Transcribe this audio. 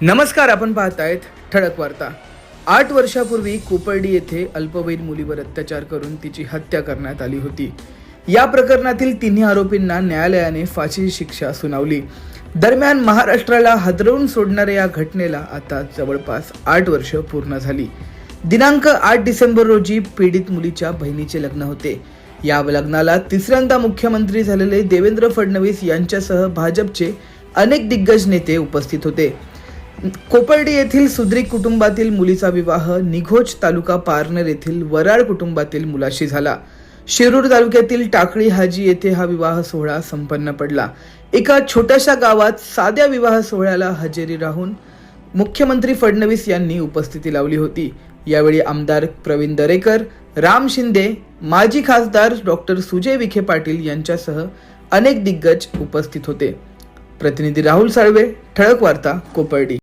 नमस्कार आपण पाहतायत ठळक वार्ता. आठ वर्षापूर्वी कोपर्डी येथे अल्पवयीन मुलीवर अत्याचार करून तिची हत्या करण्यात आली होती. या प्रकरणातील तिन्ही आरोपींना न्यायालयाने फाशीची शिक्षा सुनावली. दरम्यान महाराष्ट्राला हादरवून सोडणाऱ्या या घटनेला आता जवळपास आठ वर्ष पूर्ण झाली. दिनांक आठ डिसेंबर रोजी पीडित मुलीच्या बहिणीचे लग्न होते. या लग्नाला तिसऱ्यांदा मुख्यमंत्री झालेले देवेंद्र फडणवीस यांच्यासह भाजपचे अनेक दिग्गज नेते उपस्थित होते. कोपर्डी येथील सुद्रिक कुटुंबातील मुलीचा विवाह निघोज तालुका पारनेर येथील वराड कुटुंबातील मुलाशी झाला. शिरूर तालुक्यातील टाकळी हाजी येथे हा विवाह सोहळा संपन्न पडला. एका छोट्याशा गावात साध्या विवाह सोहळ्याला हजेरी राहून मुख्यमंत्री फडणवीस यांनी उपस्थिती लावली होती. यावेळी आमदार प्रवीण दरेकर राम शिंदे माजी खासदार डॉक्टर सुजय विखे पाटील यांच्यासह अनेक दिग्गज उपस्थित होते. प्रतिनिधी राहुल साळवे ठळक वार्ता कोपर्डी.